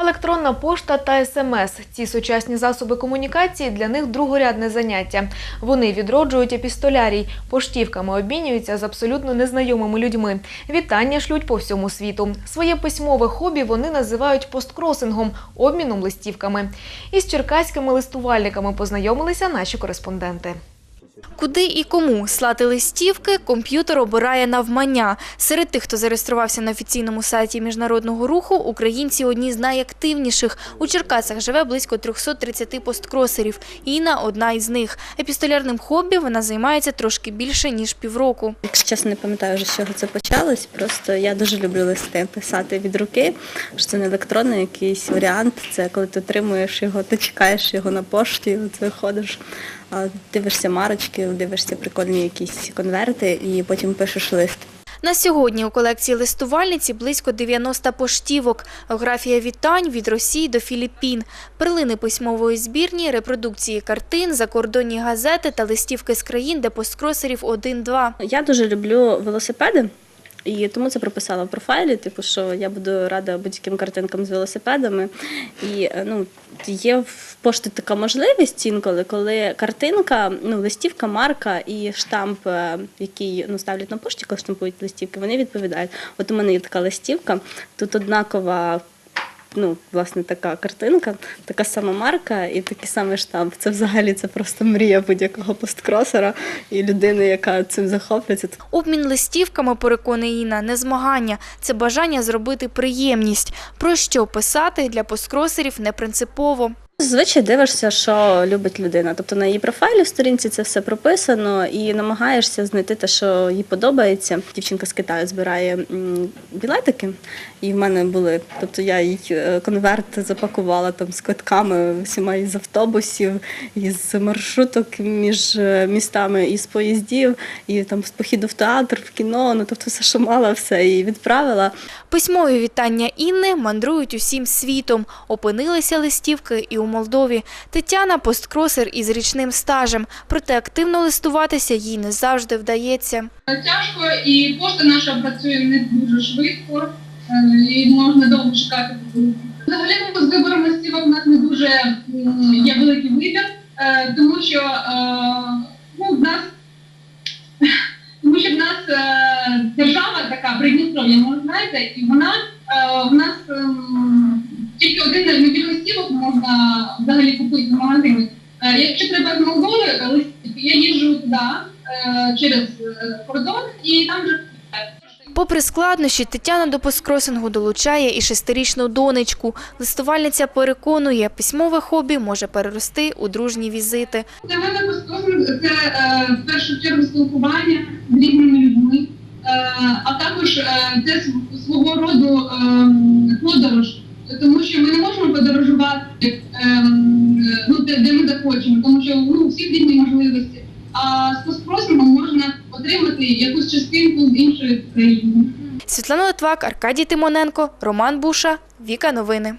Електронна пошта та смс – ці сучасні засоби комунікації для них другорядне заняття. Вони відроджують епістолярій, поштівками обмінюються з абсолютно незнайомими людьми. Вітання шлють по всьому світу. Своє письмове хобі вони називають посткросингом – обміном листівками. Із черкаськими листувальниками познайомилися наші кореспонденти. Куди і кому слати листівки, комп'ютер обирає навмання. Серед тих, хто зареєструвався на офіційному сайті міжнародного руху, українці одні з найактивніших. У Черкасах живе близько 330 посткросерів. Інна – одна із них. Епістолярним хобі вона займається трошки більше, ніж півроку. Якщо чесно, не пам'ятаю з чого це почалось. Просто я дуже люблю листи писати від руки. що Це не електронний якийсь варіант. Це коли ти отримуєш його, ти чекаєш його на пошті, от ходиш, дивишся марочки, дивишся прикольні якісь конверти і потім пишеш лист. На сьогодні у колекції листувальниці близько 90 поштівок. Географія вітань від Росії до Філіппін. Перлини письмової збірні, репродукції картин, закордонні газети та листівки з країн, де посткросерів один-два. Я дуже люблю велосипеди. І тому це прописала в профайлі, типу, що я буду рада будь-яким картинкам з велосипедами. І е, ну, є в пошті така можливість інколи, коли картинка, ну, листівка, марка і штамп, е, який ну, ставлять на пошті, коли штампують листівки, вони відповідають. От у мене є така листівка, тут однакова. Ну, власне, така картинка, така сама марка і такий самий штамп. Це взагалі це просто мрія будь-якого посткросера і людини, яка цим захоплюється. Обмін листівками, переконує Інна, не змагання. Це бажання зробити приємність. Про що писати для посткросерів не принципово. Зазвичай дивишся, що любить людина. Тобто на її профайлі в сторінці це все прописано, і намагаєшся знайти те, що їй подобається. Дівчинка з Китаю збирає білетики, і в мене були. Тобто я їй е, конверт запакувала там з квитками всіма із автобусів, із маршруток між е, містами, із поїздів, і там з походу в театр, в кіно. Ну тобто все, що мала, все і відправила. Письмові вітання Інни мандрують усім світом. Опинилися листівки і у Молдові. Тетяна – посткросер із річним стажем. Проте активно листуватися їй не завжди вдається. Тяжко і пошта наша працює не дуже швидко, е, і можна довго чекати. Взагалі з вибором листівок у нас не дуже є великий вибір, е, тому що е, ну, в нас тому що в нас держава така Придністров'я, може знаєте, і вона в нас ем, тільки один набір листівок можна взагалі купити в магазині. Е, Якщо треба з Молдови я їжджу туди е, через е, кордон і там вже Попри складнощі, Тетяна до посткросингу долучає і шестирічну донечку. Листувальниця переконує, письмове хобі може перерости у дружні візити. Для мене постосунок це в першу чергу спілкування з різними людьми, а також це свого роду е, подорож, тому що ми не можемо подорожувати ем, ну, де, де ми захочемо, тому що ну, у всіх різні можливості. А з поспросимо можна отримати якусь частинку з іншої країни. Світлана Литвак, Аркадій Тимоненко, Роман Буша, Віка Новини.